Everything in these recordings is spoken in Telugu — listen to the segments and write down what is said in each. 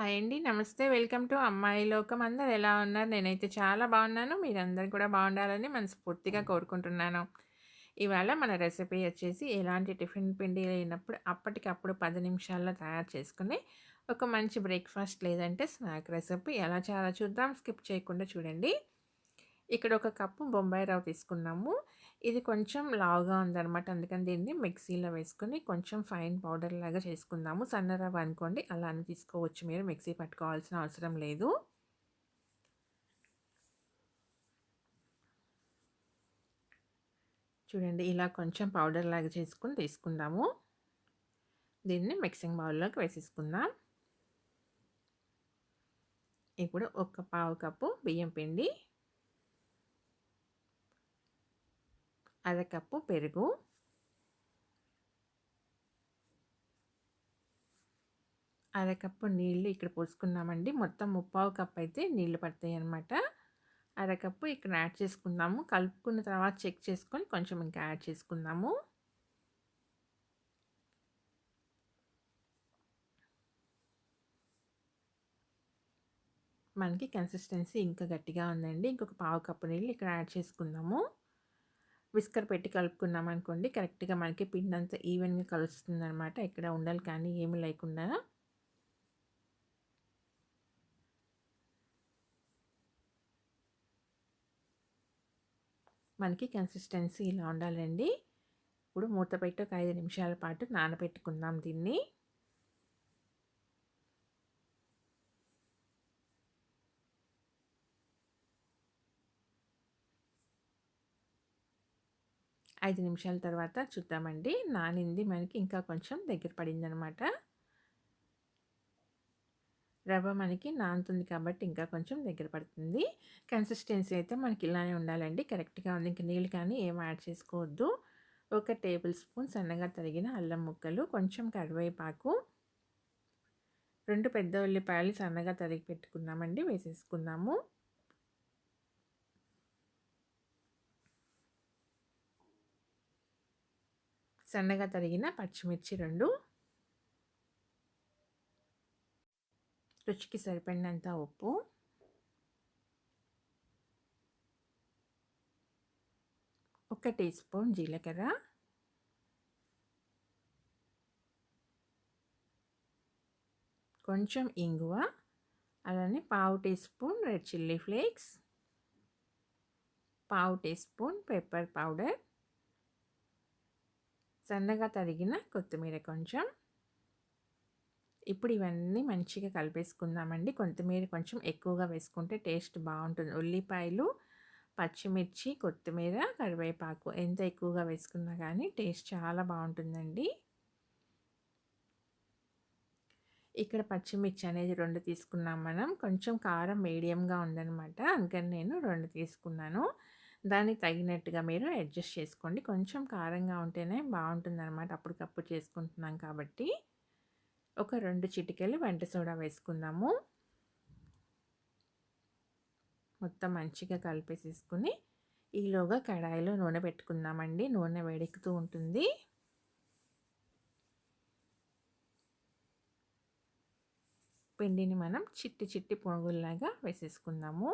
హాయ్ అండి. నమస్తే. వెల్కమ్ టు అమ్మాయి లోకం. అందరు ఎలా ఉన్నారు? నేనైతే చాలా బాగున్నాను. మీరందరూ కూడా బాగుండాలని మనస్ఫూర్తిగా కోరుకుంటున్నాను. ఇవాళ మన రెసిపీ వచ్చేసి ఎలాంటి టిఫిన్ పిండి లేనప్పుడు అప్పటికప్పుడు పది నిమిషాల్లో తయారు చేసుకుని ఒక మంచి బ్రేక్‌ఫాస్ట్ లేదంటే స్నాక్ రెసిపీ ఎలా చాలా చూద్దాం. స్కిప్ చేయకుండా చూడండి. ఇక్కడ ఒక కప్పు బొంబాయి రవ్వ తీసుకున్నాము. ఇది కొంచెం లావుగా ఉందన్నమాట అందుకని దీన్ని మిక్సీలో వేసుకొని కొంచెం ఫైన్ పౌడర్ లాగా చేసుకుందాము. సన్న రవ్వ అనుకోండి అలానే తీసుకోవచ్చు మీరు. మిక్సీ పట్టుకోవాల్సిన అవసరం లేదు. చూడండి ఇలా కొంచెం పౌడర్ లాగా చేసుకుని తీసుకుందాము. దీన్ని మిక్సింగ్ బౌల్‌లోకి వేసేసుకుందాం. ఇప్పుడు ఒక పావు కప్పు బియ్యం పిండి అరకప్పు పెరుగు అరకప్పు నీళ్ళు ఇక్కడ పోసుకున్నామండి. మొత్తం ముప్పావు కప్ అయితే నీళ్ళు పడతాయి అన్నమాట. అరకప్పు ఇక్కడ యాడ్ చేసుకుందాము. కలుపుకున్న తర్వాత చెక్ చేసుకొని కొంచెం ఇంకా యాడ్ చేసుకుందాము. మనకి కన్సిస్టెన్సీ ఇంకా గట్టిగా ఉందండి. ఇంకొక పావు కప్పు నీళ్ళు ఇక్కడ యాడ్ చేసుకుందాము. విస్కర్ పెట్టి కలుపుకున్నామనుకోండి కరెక్ట్‌గా మనకి పిండి అంతా ఈవెన్‌గా కలుస్తుందనమాట. ఎక్కడ ఉండాలి కానీ ఏమి లేకుండా. మనకి కన్సిస్టెన్సీ ఇలా ఉండాలండి. ఇప్పుడు మూత పెట్టి ఒక ఐదు నిమిషాల పాటు నానబెట్టుకుందాం దీన్ని. ఐదు నిమిషాల తర్వాత చూద్దామండి. నానింది మనకి ఇంకా కొంచెం దగ్గర పడిందనమాట. రవ్వ మనకి నానుతుంది కాబట్టి ఇంకా కొంచెం దగ్గర పడుతుంది. కన్సిస్టెన్సీ అయితే మనకి ఇలానే ఉండాలండి. కరెక్ట్‌గా ఉంది. ఇంక నీళ్ళు కానీ ఏం యాడ్ చేసుకోవద్దు. ఒక టేబుల్ స్పూన్ సన్నగా తరిగిన అల్లం ముక్కలు, కొంచెం కరివేపాకు, రెండు పెద్ద ఉల్లిపాయలు సన్నగా తరిగి పెట్టుకున్నామండి వేసేసుకున్నాము సన్నగా తరిగిన పచ్చిమిర్చి రెండు. రుచికి సరిపడినంత ఉప్పు. ఒక టీ స్పూన్ జీలకర్ర. కొంచెం ఇంగువ. అలానే పావు teaspoon red chilli flakes. పావు టీ స్పూన్ పెప్పర్ పౌడర్. సన్నగా తరిగిన కొత్తిమీర కొంచెం. ఇప్పుడు ఇవన్నీ మంచిగా కలిపేసుకుందామండి. కొత్తిమీర కొంచెం ఎక్కువగా వేసుకుంటే టేస్ట్ బాగుంటుంది. ఉల్లిపాయలు పచ్చిమిర్చి కొత్తిమీర కరివేపాకు ఎంత ఎక్కువగా వేసుకున్నా కానీ టేస్ట్ చాలా బాగుంటుందండి. ఇక్కడ పచ్చిమిర్చి అనేది రెండు తీసుకున్నాం మనం. కొంచెం కారం మీడియంగా ఉందనమాట అందుకని నేను రెండు తీసుకున్నాను. దానికి తగినట్టుగా మీరు అడ్జస్ట్ చేసుకోండి. కొంచెం కారంగా ఉంటేనే బాగుంటుంది అనమాట అప్పటికప్పుడు చేసుకుంటున్నాం కాబట్టి. ఒక రెండు చిటికెలు వంట సోడా వేసుకుందాము. మొత్తం మంచిగా కలిపేసేసుకుని ఈలోగా కడాయిలో నూనె పెట్టుకుందామండి. నూనె వేడెక్కుతూ ఉంటుంది. పిండిని మనం చిట్టి చిట్టి పునుగుల్లాగా వేసేసుకుందాము.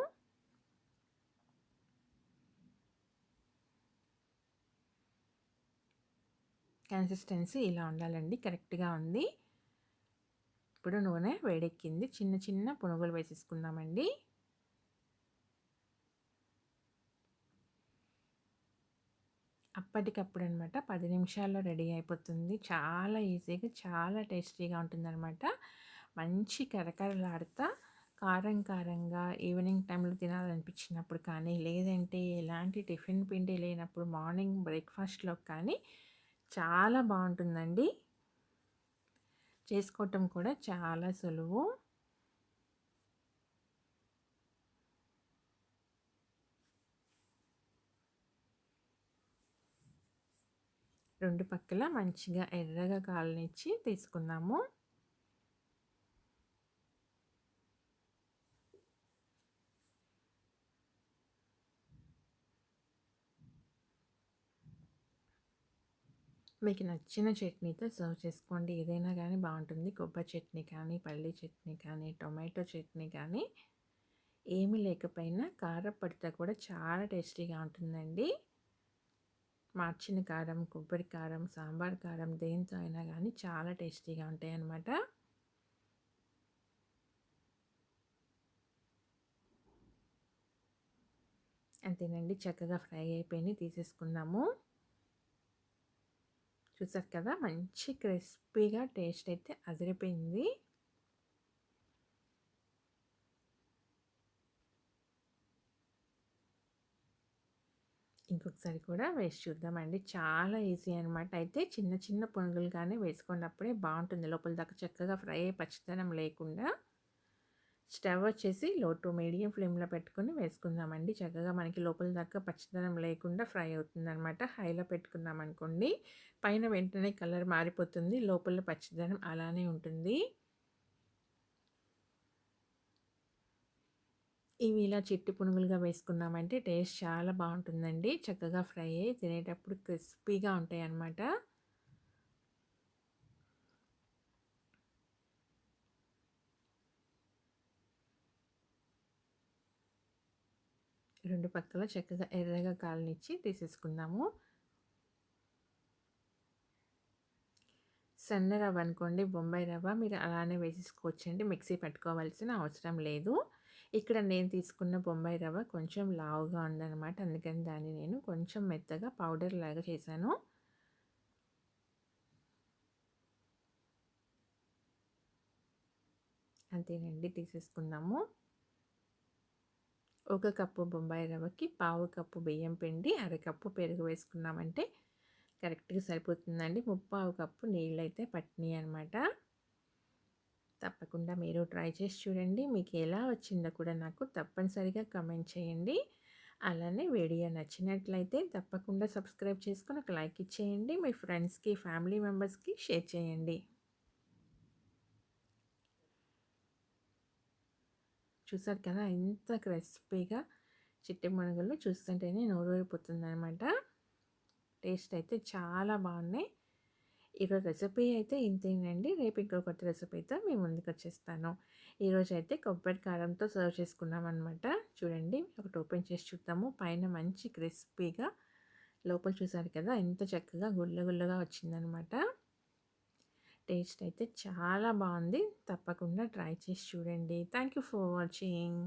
కన్సిస్టెన్సీ ఇలా ఉండాలండి. కరెక్ట్గా ఉంది. ఇప్పుడు నూనె వేడెక్కింది. చిన్న చిన్న పునుగులు వేసేసుకుందామండి. అప్పటికప్పుడు అనమాట పది నిమిషాల్లో రెడీ అయిపోతుంది. చాలా ఈజీగా చాలా టేస్టీగా ఉంటుందన్నమాట మంచి కరకరలాడుతా కారం కారంగా ఈవినింగ్ టైంలో తినాలనిపించినప్పుడు కానీ లేదంటే ఎలాంటి టిఫిన్ పిండి లేనప్పుడు మార్నింగ్ బ్రేక్ఫాస్ట్లో కానీ చాలా బాగుంటుందండి. చేసుకోవటం కూడా చాలా సులువు. రెండు పక్కల మంచిగా ఎర్రగా కాలనిచ్చి తీసుకుందాము. మీకు నచ్చిన చట్నీతో సర్వ్ చేసుకోండి. ఏదైనా కానీ బాగుంటుంది. కొబ్బరి చట్నీ కానీ పల్లి చట్నీ కానీ టొమాటో చట్నీ కానీ ఏమీ లేకపోయినా కారం పడితే కూడా చాలా టేస్టీగా ఉంటుందండి. మార్చిన కారం కొబ్బరి కారం సాంబార్ కారం దేంతో అయినా కానీ చాలా టేస్టీగా ఉంటాయి అన్నమాట అంతేనండి. చక్కగా ఫ్రై అయిపోయి తీసేసుకుందాము. చూసారు కదా మంచి క్రిస్పీగా టేస్ట్ అయితే అదిరిపోయింది. ఇంకొకసారి కూడా వేసి చూద్దామండి. చాలా ఈజీ అనమాట అయితే చిన్న చిన్న పునుగులుగానే వేసుకున్నప్పుడే బాగుంటుంది. లోపల దాకా చక్కగా ఫ్రై అయ్యి పచ్చితనం లేకుండా. స్టవ్ వచ్చేసి లో టు మీడియం ఫ్లేమ్లో పెట్టుకుని వేసుకుందామండి. చక్కగా మనకి లోపల దాకా పచ్చదనం లేకుండా ఫ్రై అవుతుందనమాట హైలో పెట్టుకున్నాం అనుకోండి. పైన వెంటనే కలర్ మారిపోతుంది. లోపల పచ్చదనం అలానే ఉంటుంది. ఇవి ఇలా చిట్టి పునుగులుగా వేసుకున్నామంటే టేస్ట్ చాలా బాగుంటుందండి. చక్కగా ఫ్రై అయ్యి తినేటప్పుడు క్రిస్పీగా ఉంటాయి అన్నమాట రెండు పక్కల చక్కగా ఎర్రగా కాలనిచ్చి తీసేసుకుందాము. సన్న రవ్వ అనుకోండి బొంబాయి రవ్వ మీరు అలానే వేసేసుకోవచ్చండి. మిక్సీ పెట్టుకోవాల్సిన అవసరం లేదు. ఇక్కడ నేను తీసుకున్న బొంబాయి రవ్వ కొంచెం లావుగా ఉందన్నమాట. అందుకని దాన్ని నేను కొంచెం మెత్తగా పౌడర్ లాగా చేశాను. అంతేనండి తీసేసుకుందాము. ఒక కప్పు బొంబాయి రవ్వకి పావు కప్పు బియ్యం పిండి అరకప్పు పెరుగు వేసుకున్నామంటే కరెక్ట్గా సరిపోతుందండి. ముప్పావు కప్పు నీళ్ళు అయితే పట్టినాయి అనమాట తప్పకుండా మీరు ట్రై చేసి చూడండి. మీకు ఎలా వచ్చిందో కూడా నాకు తప్పనిసరిగా కమెంట్ చేయండి. అలానే వీడియో నచ్చినట్లయితే తప్పకుండా సబ్స్క్రైబ్ చేసుకొని ఒక లైక్ ఇచ్చేయండి. మీ ఫ్రెండ్స్కి ఫ్యామిలీ మెంబర్స్కి షేర్ చేయండి. చూసారు కదా ఎంత క్రిస్పీగా చిట్టి మణుగులు చూస్తుంటేనే నోరూరిపోతుంది అనమాట టేస్ట్ అయితే చాలా బాగున్నాయి. ఈరోజు రెసిపీ అయితే ఇంతేనండి. రేపు ఇంకో కొత్త రెసిపీతో మీ ముందుకు వచ్చేస్తాను. ఈరోజు అయితే కొబ్బరి కారంతో సర్వ్ చేసుకున్నాం అనమాట చూడండి ఒకటి ఓపెన్ చేసి చూద్దాము. పైన మంచి క్రిస్పీగా లోపల చూసారు కదా ఎంత చక్కగా గుళ్ళ గుళ్ళగా వచ్చిందనమాట టేస్ట్ అయితే చాలా బాగుంది. తప్పకుండా ట్రై చేసి చూడండి. Thank you for watching.